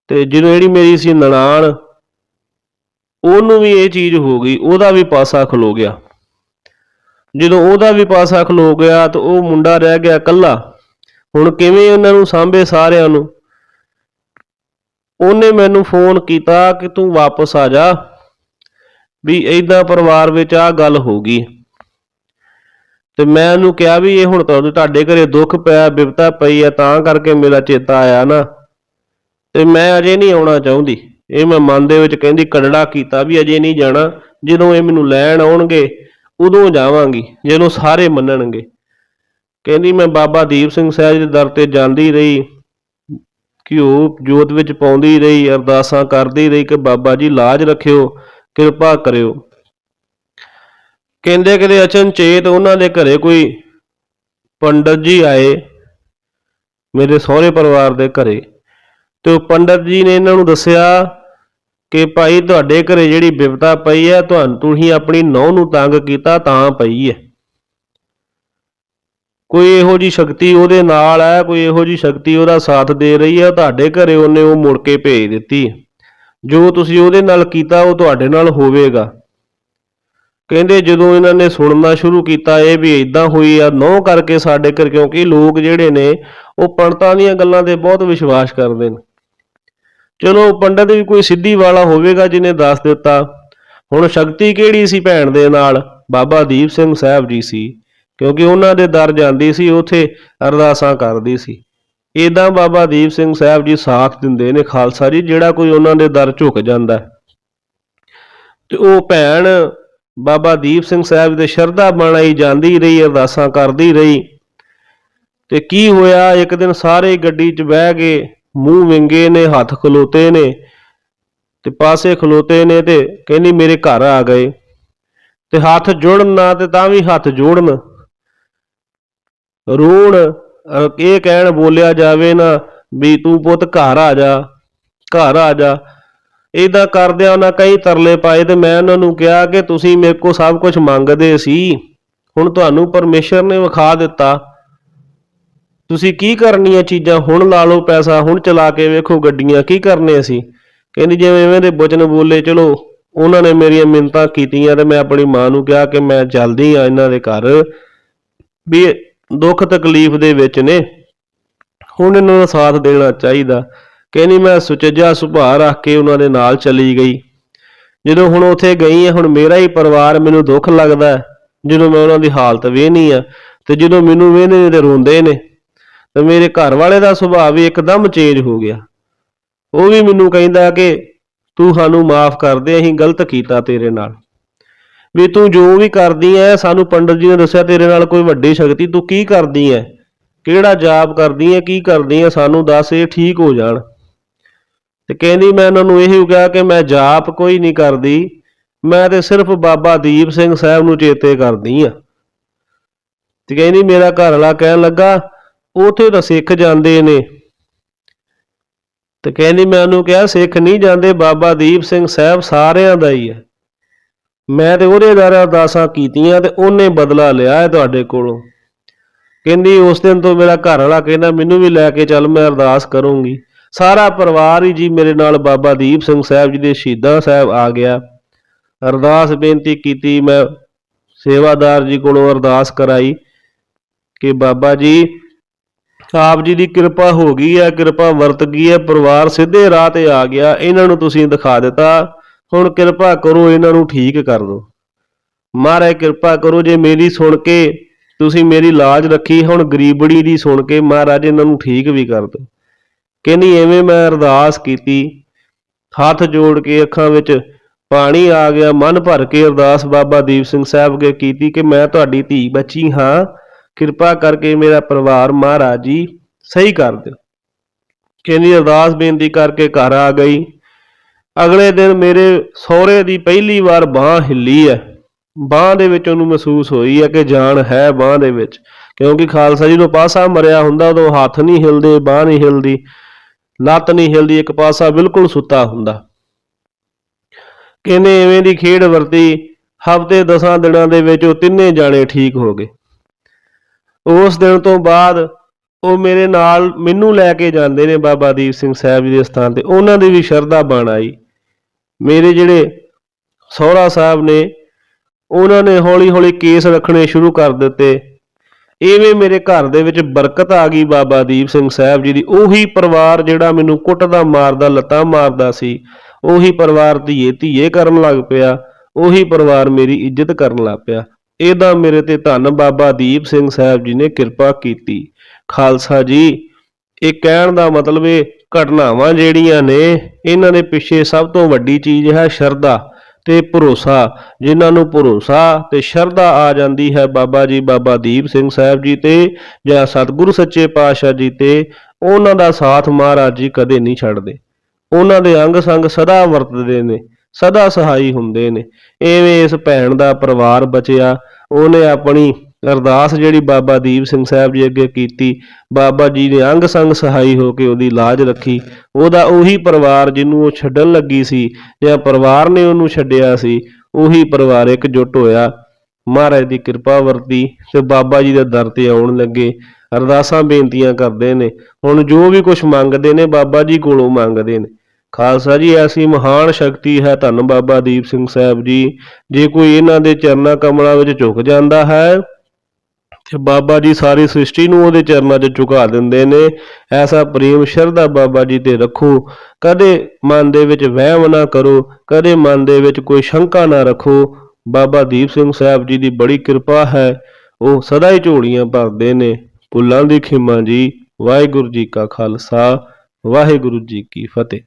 ਤੇ ਜਦੋਂ ਜਿਹੜੀ ਮੇਰੀ ਸੀ ਨਨਾਣ, ਉਹਨੂੰ ਵੀ ਇਹ ਚੀਜ਼ ਹੋ ਗਈ, ਉਹਦਾ ਵੀ ਪਾਸਾ ਖਲੋ ਗਿਆ। ਜਦੋਂ ਉਹਦਾ ਵੀ ਪਾਸਾ ਖਲੋ ਗਿਆ ਤਾਂ ਉਹ ਮੁੰਡਾ ਰਹਿ ਗਿਆ ਇਕੱਲਾ। ਹੁਣ ਕਿਵੇਂ ਉਹਨਾਂ ਨੂੰ ਸਾਂਭੇ ਸਾਰਿਆਂ ਨੂੰ? ਉਹਨੇ ਮੈਨੂੰ ਫੋਨ ਕੀਤਾ ਕਿ ਤੂੰ ਵਾਪਸ ਆ ਜਾ, ਵੀ ਏਦਾਂ ਪਰਿਵਾਰ ਵਿੱਚ ਆ ਗੱਲ ਹੋ ਗਈ। ਤੇ ਮੈਂ ਉਹਨੂੰ ਕਿਹਾ ਵੀ ਇਹ ਹੁਣ ਤੁਹਾਨੂੰ ਤੁਹਾਡੇ ਘਰੇ ਦੁੱਖ ਪਿਆ, ਬਿਪਤਾ ਪਈ ਆ, ਤਾਂ ਕਰਕੇ ਮੇਰਾ ਚੇਤਾ ਆਇਆ ਨਾ। ਤੇ ਮੈਂ ਅਜੇ ਨਹੀਂ ਆਉਣਾ ਚਾਹੁੰਦੀ। ਇਹ ਮੈਂ ਮਨ ਦੇ ਵਿੱਚ ਕਹਿੰਦੀ ਕੜੜਾ ਕੀਤਾ ਵੀ ਅਜੇ ਨਹੀਂ ਜਾਣਾ। ਜਦੋਂ ਇਹ ਮੈਨੂੰ ਲੈਣ ਆਉਣਗੇ, ਉਦੋਂ ਜਾਵਾਂਗੀ, ਜਦੋਂ ਸਾਰੇ ਮੰਨਣਗੇ। ਕਹਿੰਦੀ, ਮੈਂ ਬਾਬਾ ਦੀਪ ਸਿੰਘ ਸਾਹਿਬ ਜੀ ਦੇ ਦਰ ਤੇ ਜਾਂਦੀ ਰਹੀ। ਘਿਓ ਜੋਤ ਵਿੱਚ ਪਾਉਂਦੀ ਰਹੀ, ਅਰਦਾਸਾਂ ਕਰਦੀ ਰਹੀ ਕਿ ਬਾਬਾ ਜੀ ਲਾਜ ਰੱਖਿਓ, ਕਿਰਪਾ ਕਰਿਓ। ਕਹਿੰਦੇ ਕਿਤੇ ਅਚਨਚੇਤ ਉਹਨਾਂ ਦੇ ਘਰੇ ਕੋਈ ਪੰਡਤ ਜੀ ਆਏ ਮੇਰੇ ਸਹੁਰੇ ਪਰਿਵਾਰ ਦੇ ਘਰੇ। ਤੇ ਉਹ ਪੰਡਤ ਜੀ ਨੇ ਇਹਨਾਂ ਨੂੰ ਦੱਸਿਆ ਕਿ ਭਾਈ, ਤੁਹਾਡੇ ਘਰੇ ਜਿਹੜੀ ਬਿਪਤਾ ਪਈ ਹੈ, ਤੁਹਾਨੂੰ ਤੁਸੀਂ ਆਪਣੀ ਨੌਂ ਨੂੰ ਤੰਗ ਕੀਤਾ ਤਾਂ ਪਈ ਹੈ। ਕੋਈ ਇਹੋ ਜੀ ਸ਼ਕਤੀ ਉਹਦੇ ਨਾਲ ਹੈ, ਕੋਈ ਇਹੋ ਜੀ ਸ਼ਕਤੀ ਉਹਦਾ ਸਾਥ ਦੇ ਰਹੀ ਹੈ, ਤੁਹਾਡੇ ਘਰੇ ਉਹਨੇ ਉਹ ਮੁੜ ਕੇ ਭੇਜ ਦਿੱਤੀ। ਜੋ ਤੁਸੀਂ ਉਹਦੇ ਨਾਲ ਕੀਤਾ, ਉਹ ਤੁਹਾਡੇ ਨਾਲ ਹੋਵੇਗਾ। ਕਹਿੰਦੇ ਜਦੋਂ ਇਹਨਾਂ ਨੇ ਸੁਣਨਾ ਸ਼ੁਰੂ ਕੀਤਾ, ਇਹ ਵੀ ਇਦਾਂ ਹੋਈ ਆ ਨੌ ਕਰਕੇ ਸਾਡੇ ਘਰ, ਕਿਉਂਕਿ ਲੋਕ ਜਿਹੜੇ ਨੇ, ਉਹ ਪੰਡਤਾਂ ਦੀਆਂ ਗੱਲਾਂ ਤੇ ਬਹੁਤ ਵਿਸ਼ਵਾਸ ਕਰਦੇ ਨੇ। ਚਲੋ, ਪੰਡਤ ਵੀ ਕੋਈ ਸਿੱਧੀ ਵਾਲਾ ਹੋਵੇਗਾ ਜਿਹਨੇ ਦੱਸ ਦਿੱਤਾ। ਹੁਣ ਸ਼ਕਤੀ ਕਿਹੜੀ ਸੀ ਭੈਣ ਦੇ ਨਾਲ? ਬਾਬਾ ਦੀਪ ਸਿੰਘ ਸਾਹਿਬ ਜੀ ਸੀ। ਕਿਉਂਕਿ ਉਹਨਾਂ ਦੇ ਦਰ ਜਾਂਦੀ ਸੀ, ਉਥੇ ਅਰਦਾਸਾਂ ਕਰਦੀ ਸੀ। ਇਦਾਂ ਬਾਬਾ ਦੀਪ ਸਿੰਘ ਸਾਹਿਬ ਜੀ ਸਾਥ ਦਿੰਦੇ ਨੇ ਖਾਲਸਾ ਜੀ, ਜਿਹੜਾ ਕੋਈ ਉਹਨਾਂ ਦੇ ਦਰ ਝੁਕ ਜਾਂਦਾ ਤੇ ਉਹ ਭੈਣ ਬਾਬਾ ਦੀਪ ਸਿੰਘ ਸਾਹਿਬ ਦੇ ਸ਼ਰਧਾ ਬਣਾਈ ਜਾਂਦੀ ਰਹੀ, ਅਰਦਾਸਾਂ ਕਰਦੀ ਰਹੀ। ਤੇ ਕੀ ਹੋਇਆ, ਇੱਕ ਦਿਨ ਸਾਰੇ ਗੱਡੀ 'ਚ ਬਹਿ ਗਏ ਮੂੰਹ ਵਿੰਗੇ ਨੇ, ਹੱਥ ਖਲੋਤੇ ਨੇ ਤੇ ਪਾਸੇ ਖਲੋਤੇ ਨੇ ਤੇ ਕਹਿੰਦੀ, ਮੇਰੇ ਘਰ ਆ ਗਏ। ਤੇ ਹੱਥ ਜੋੜਨ ਨਾ ਤੇ ਤਾਂ ਵੀ ਹੱਥ ਜੋੜਨ। ਰੋਣ ਇਹ ਕਹਿਣ ਬੋਲਿਆ ਜਾਵੇ ਨਾ ਵੀ ਤੂੰ ਪੁੱਤ ਘਰ ਆ ਜਾ, ਘਰ ਆ ਜਾ। ਇਦਾਂ ਕਰਦਿਆਂ ਉਹਨਾਂ ਕਈ ਤਰਲੇ ਪਾਏ ਤੇ ਮੈਂ ਉਹਨਾਂ ਨੂੰ ਕਿਹਾ ਕਿ ਤੁਸੀਂ ਮੇਰੇ ਕੋਲ ਸਭ ਕੁਝ ਮੰਗਦੇ ਸੀ। ਹੁਣ ਤੁਹਾਨੂੰ ਪਰਮੇਸ਼ਰ ਨੇ ਵਿਖਾ ਦਿੱਤਾ। ਤੁਸੀਂ ਕੀ ਕਰਨੀਆਂ ਚੀਜ਼ਾਂ? ਹੁਣ ਲਾ ਲਓ ਪੈਸਾ, ਹੁਣ ਚਲਾ ਕੇ ਵੇਖੋ ਗੱਡੀਆਂ ਕੀ ਕਰਨੇ ਸੀ। ਕਹਿੰਦੀ ਜਿਵੇਂ ਐਵੇਂ ਦੇ ਬਚਨ ਬੋਲੇ, ਚਲੋ ਉਹਨਾਂ ਨੇ ਮੇਰੀਆਂ ਮਿੰਨਤਾਂ ਕੀਤੀਆਂ ਤੇ ਮੈਂ ਆਪਣੀ ਮਾਂ ਨੂੰ ਕਿਹਾ ਕਿ ਮੈਂ ਜਲਦੀ ਆ ਇਹਨਾਂ ਦੇ ਘਰ। ਵੀ ਦੁੱਖ ਤਕਲੀਫ ਦੇ ਵਿੱਚ ਨੇ। ਹੁਣ ਇਹਨਾਂ ਦਾ ਸਾਥ ਦੇਣਾ ਚਾਹੀਦਾ। ਕਹਿੰਦੀ, ਮੈਂ ਸੁਚੱਜਾ ਸੁਭਾਅ ਰੱਖ ਕੇ ਉਹਨਾਂ ਦੇ ਨਾਲ ਚਲੀ ਗਈ। ਜਦੋਂ ਹੁਣ ਉੱਥੇ ਗਈ ਹੈ, ਹੁਣ ਮੇਰਾ ਹੀ ਪਰਿਵਾਰ ਮੈਨੂੰ ਦੁੱਖ ਲੱਗਦਾ ਜਦੋਂ ਮੈਂ ਉਹਨਾਂ ਦੀ ਹਾਲਤ ਵੇਖਣੀ ਆ ਤੇ ਜਦੋਂ ਮੈਨੂੰ ਵੇਖਦੇ ਨੇ ਤੇ ਰੋਂਦੇ ਨੇ, ਤੇ ਮੇਰੇ ਘਰ ਵਾਲੇ ਦਾ ਸੁਭਾਅ ਵੀ ਇੱਕਦਮ ਚੇਂਜ ਹੋ ਗਿਆ। ਉਹ ਵੀ ਮੈਨੂੰ ਕਹਿੰਦਾ ਕਿ ਤੂੰ ਸਾਨੂੰ ਮਾਫ ਕਰ ਦੇ, ਅਸੀਂ ਗਲਤ ਕੀਤਾ ਤੇਰੇ ਨਾਲ। ਵੀ ਤੂੰ ਜੋ ਵੀ ਕਰਦੀ ਐ, ਸਾਨੂੰ ਪੰਡਤ ਜੀ ਨੇ ਦੱਸਿਆ ਤੇਰੇ ਨਾਲ ਕੋਈ ਵੱਡੀ ਸ਼ਕਤੀ, ਤੂੰ ਕੀ ਕਰਦੀ ਐ? ਕਿਹੜਾ ਜਾਪ ਕਰਦੀ ਐ, ਕੀ ਕਰਦੀ ਐ, ਸਾਨੂੰ ਦੱਸ, ਇਹ ਠੀਕ ਹੋ ਜਾਣ। ਤੇ ਕਹਿੰਦੀ, ਮੈਂ ਉਹਨਾਂ ਨੂੰ ਇਹੀ ਕਿਹਾ ਕਿ ਮੈਂ ਜਾਪ ਕੋਈ ਨਹੀਂ ਕਰਦੀ, ਮੈਂ ਤੇ ਸਿਰਫ ਬਾਬਾ ਦੀਪ ਸਿੰਘ ਸਾਹਿਬ ਨੂੰ ਚੇਤੇ ਕਰਦੀ ਆ। ਤੇ ਕਹਿੰਦੀ, ਮੇਰਾ ਘਰ ਵਾਲਾ ਕਹਿਣ ਲੱਗਾ, ਉਥੇ ਤਾਂ ਸਿੱਖ ਜਾਂਦੇ ਨੇ। ਤੇ ਕਹਿੰਦੀ, ਮੈਂ ਉਹਨੂੰ ਕਿਹਾ, ਸਿੱਖ ਨਹੀਂ ਜਾਂਦੇ, ਬਾਬਾ ਦੀਪ ਸਿੰਘ ਸਾਹਿਬ ਸਾਰਿਆਂ ਦਾ ਹੀ ਹੈ ਮੈਂ ਤੇ ਉਹਦੇ ਦਰ ਅਰਦਾਸਾਂ ਕੀਤੀਆਂ ਤੇ ਉਹਨੇ ਬਦਲਾ ਲਿਆ ਹੈ ਤੁਹਾਡੇ ਕੋਲੋਂ। ਕਹਿੰਦੀ, ਉਸ ਦਿਨ ਤੋਂ ਮੇਰਾ ਘਰ ਵਾਲਾ ਕਹਿੰਦਾ, ਮੈਨੂੰ ਵੀ ਲੈ ਕੇ ਚੱਲ, ਮੈਂ ਅਰਦਾਸ ਕਰੂੰਗੀ। ਸਾਰਾ ਪਰਿਵਾਰ ਹੀ ਜੀ ਮੇਰੇ ਨਾਲ ਬਾਬਾ ਦੀਪ ਸਿੰਘ ਸਾਹਿਬ ਜੀ ਦੇ ਸ਼ਹੀਦਾਂ ਸਾਹਿਬ ਆ ਗਿਆ। ਅਰਦਾਸ ਬੇਨਤੀ ਕੀਤੀ, ਮੈਂ ਸੇਵਾਦਾਰ ਜੀ ਕੋਲੋਂ ਅਰਦਾਸ ਕਰਾਈ ਕਿ ਬਾਬਾ ਜੀ, ਆਪ ਜੀ ਦੀ ਕਿਰਪਾ ਹੋ ਗਈ ਹੈ, ਕਿਰਪਾ ਵਰਤ ਗਈ ਹੈ, ਪਰਿਵਾਰ ਸਿੱਧੇ ਰਾਹ ਤੇ ਆ ਗਿਆ, ਇਹਨਾਂ ਨੂੰ ਤੁਸੀਂ ਦਿਖਾ ਦਿੱਤਾ। ਹੁਣ ਕਿਰਪਾ ਕਰੋ ਇਹਨਾਂ ਨੂੰ ਠੀਕ ਕਰ ਦਿਓ। ਮਹਾਰਾਜ ਕਿਰਪਾ ਕਰੋ ਜੇ ਮੇਰੀ ਸੁਣ ਕੇ ਤੁਸੀਂ ਮੇਰੀ ਲਾਜ ਰੱਖੀ, ਹੁਣ ਗਰੀਬੜੀ ਦੀ ਸੁਣ ਕੇ ਮਹਾਰਾਜ ਇਹਨਾਂ ਨੂੰ ਠੀਕ ਵੀ ਕਰ ਦਿਓ। ਕਹਿੰਦੀ ਐਵੇਂ ਮੈਂ ਅਰਦਾਸ ਕੀਤੀ, ਹੱਥ ਜੋੜ ਕੇ ਅੱਖਾਂ ਵਿੱਚ ਪਾਣੀ ਆ ਗਿਆ, ਮਨ ਭਰ ਕੇ ਅਰਦਾਸ ਬਾਬਾ ਦੀਪ ਸਿੰਘ ਸਾਹਿਬ ਅੱਗੇ ਕੀਤੀ ਕਿ ਮੈਂ ਤੁਹਾਡੀ ਧੀ ਬੱਚੀ ਹਾਂ, ਕਿਰਪਾ ਕਰਕੇ ਮੇਰਾ ਪਰਿਵਾਰ ਮਹਾਰਾਜ ਜੀ ਸਹੀ ਕਰ ਦਿਓ। ਕਹਿੰਦੀ ਅਰਦਾਸ ਬੇਨਤੀ ਕਰਕੇ ਘਰ ਆ ਗਈ। ਅਗਲੇ ਦਿਨ ਮੇਰੇ ਸਹੁਰੇ ਦੀ ਪਹਿਲੀ ਵਾਰ ਬਾਹ ਹਿੱਲੀ ਹੈ ਬਾਹ ਦੇ ਵਿੱਚ ਉਹਨੂੰ ਮਹਿਸੂਸ ਹੋਈ ਹੈ ਕਿ ਜਾਨ ਹੈ ਬਾਹ ਦੇ ਵਿੱਚ। ਕਿਉਂਕਿ ਖਾਲਸਾ ਜੀ ਨੂੰ ਪਾਸਾ ਮਰਿਆ ਹੁੰਦਾ, ਉਦੋਂ ਹੱਥ ਨਹੀਂ ਹਿਲਦੇ, ਬਾਹ ਨਹੀਂ ਹਿਲਦੀ, ਲੱਤ ਨਹੀਂ ਹਿਲਦੀ, ਇੱਕ ਪਾਸਾ ਬਿਲਕੁਲ ਸੁੱਤਾ ਹੁੰਦਾ। ਕਹਿੰਦੇ ਐਵੇਂ ਦੀ ਖੇਡ ਵਰਤੀ, ਹਫ਼ਤੇ 10 ਦਿਨਾਂ ਦੇ ਵਿੱਚ ਉਹ ਤਿੰਨੇ ਜਾਣੇ ਠੀਕ ਹੋ ਗਏ। ਉਸ ਦਿਨ ਤੋਂ ਬਾਅਦ ਉਹ ਮੇਰੇ ਨਾਲ ਮੈਨੂੰ ਲੈ ਕੇ ਜਾਂਦੇ ਨੇ ਬਾਬਾ ਦੀਪ ਸਿੰਘ ਸਾਹਿਬ ਜੀ ਦੇ ਸਥਾਨ ਤੇ। ਉਹਨਾਂ ਦੀ ਵੀ ਸ਼ਰਧਾ ਬਣ ਆਈ। ਮੇਰੇ ਜਿਹੜੇ ਸਹੁਰਾ ਸਾਹਿਬ ਨੇ, ਉਹਨਾਂ ਨੇ ਹੌਲੀ-ਹੌਲੀ ਕੇਸ ਰੱਖਣੇ ਸ਼ੁਰੂ ਕਰ ਦਿੱਤੇ। ਐਵੇਂ ਮੇਰੇ ਘਰ ਦੇ ਵਿੱਚ ਬਰਕਤ ਆ ਗਈ ਬਾਬਾ ਦੀਪ ਸਿੰਘ ਸਾਹਿਬ ਜੀ ਦੀ। ਉਹੀ ਪਰਿਵਾਰ ਜਿਹੜਾ ਮੈਨੂੰ ਕੁੱਟਦਾ, ਮਾਰਦਾ, ਲੱਤਾਂ ਮਾਰਦਾ ਸੀ, ਉਹੀ ਪਰਿਵਾਰ ਧੀਏ ਧੀਏ ਕਰਨ ਲੱਗ ਪਿਆ, ਉਹੀ ਪਰਿਵਾਰ ਮੇਰੀ ਇੱਜ਼ਤ ਕਰਨ ਲੱਗ ਪਿਆ। ਇਹਦਾ ਮੇਰੇ ਤੇ ਧੰਨ ਬਾਬਾ ਦੀਪ ਸਿੰਘ ਸਾਹਿਬ ਜੀ ਨੇ ਕਿਰਪਾ ਕੀਤੀ। ਖਾਲਸਾ ਜੀ ਇਹ ਕਹਿਣ ਦਾ ਮਤਲਬ ਇਹ ਘਟਨਾਵਾਂ ਜਿਹੜੀਆਂ ਨੇ, ਇਹਨਾਂ ਦੇ ਪਿੱਛੇ ਸਭ ਤੋਂ ਵੱਡੀ ਚੀਜ਼ ਹੈ ਸ਼ਰਧਾ ਤੇ ਭਰੋਸਾ। ਜਿਨ੍ਹਾਂ ਨੂੰ ਭਰੋਸਾ ਤੇ ਸ਼ਰਧਾ ਆ ਜਾਂਦੀ ਹੈ ਬਾਬਾ ਜੀ, ਬਾਬਾ ਦੀਪ ਸਿੰਘ ਸਾਹਿਬ ਜੀ ਤੇ ਜਾਂ ਸਤਿਗੁਰੂ ਸੱਚੇ ਪਾਤਸ਼ਾਹ ਜੀ ਤੇ, ਉਹਨਾਂ ਦਾ ਸਾਥ ਮਹਾਰਾਜ ਜੀ ਕਦੇ ਨਹੀਂ ਛੱਡਦੇ। ਉਹਨਾਂ ਦੇ ਅੰਗ ਸੰਗ ਸਦਾ ਵਰਤਦੇ ਨੇ, ਸਦਾ ਸਹਾਈ ਹੁੰਦੇ ਨੇ। ਐਵੇਂ ਇਸ ਭੈਣ ਦਾ ਪਰਿਵਾਰ ਬਚਿਆ, ਉਹਨੇ ਆਪਣੀ ਅਰਦਾਸ ਜਿਹੜੀ ਬਾਬਾ ਦੀਪ ਸਿੰਘ ਸਾਹਿਬ ਜੀ ਅੱਗੇ ਕੀਤੀ, ਬਾਬਾ ਜੀ ਨੇ ਅੰਗ ਸੰਗ ਸਹਾਈ ਹੋ ਕੇ ਉਹਦੀ ਲਾਜ ਰੱਖੀ। ਉਹਦਾ ਉਹੀ ਪਰਿਵਾਰ ਜਿਹਨੂੰ ਉਹ ਛੱਡਣ ਲੱਗੀ ਸੀ ਜਾਂ ਪਰਿਵਾਰ ਨੇ ਉਹਨੂੰ ਛੱਡਿਆ ਸੀ, ਉਹੀ ਪਰਿਵਾਰ ਇਕਜੁੱਟ ਹੋਇਆ। ਮਹਾਰਾਜ ਦੀ ਕਿਰਪਾ ਵਰਤੀ ਤੇ ਬਾਬਾ ਜੀ ਦੇ ਦਰ ਤੇ ਆਉਣ ਲੱਗੇ। ਅਰਦਾਸਾਂ ਬੇਨਤੀਆਂ ਕਰਦੇ ਨੇ। ਹੁਣ ਜੋ ਵੀ ਕੁਝ ਮੰਗਦੇ ਨੇ ਬਾਬਾ ਜੀ ਕੋਲੋਂ ਮੰਗਦੇ ਨੇ। ਖਾਲਸਾ ਜੀ, ਐਸੀ ਮਹਾਨ ਸ਼ਕਤੀ ਹੈ ਧੰਨ ਬਾਬਾ ਦੀਪ ਸਿੰਘ ਸਾਹਿਬ ਜੀ। ਜੇ ਕੋਈ ਇਹਨਾਂ ਦੇ ਚਰਨਾਂ ਕਮਲਾਂ ਵਿੱਚ ਝੁਕ ਜਾਂਦਾ ਹੈ ਤੇ ਬਾਬਾ ਜੀ ਸਾਰੀ ਸ੍ਰਿਸ਼ਟੀ ਨੂੰ ਉਹਦੇ ਚਰਨਾਂ 'ਚ ਝੁਕਾ ਦਿੰਦੇ ਨੇ। ਐਸਾ ਪ੍ਰੇਮ ਸ਼ਰਧਾ ਬਾਬਾ ਜੀ ਤੇ ਰੱਖੋ। ਕਦੇ ਮਨ ਦੇ ਵਿੱਚ ਵਹਿਮ ਨਾ ਕਰੋ, ਕਦੇ ਮਨ ਦੇ ਵਿੱਚ ਕੋਈ ਸ਼ੰਕਾ ਨਾ ਰੱਖੋ। ਬਾਬਾ ਦੀਪ ਸਿੰਘ ਸਾਹਿਬ ਜੀ ਦੀ ਬੜੀ ਕਿਰਪਾ ਹੈ, ਉਹ ਸਦਾ ਹੀ ਝੋਲੀਆਂ ਭਰਦੇ ਨੇ। ਭੁੱਲਾਂ ਦੀ ਖਿਮਾ ਜੀ, ਵਾਹਿਗੁਰੂ ਜੀ ਕਾ ਖਾਲਸਾ, ਵਾਹਿਗੁਰੂ ਜੀ ਕੀ ਫਤਿਹ।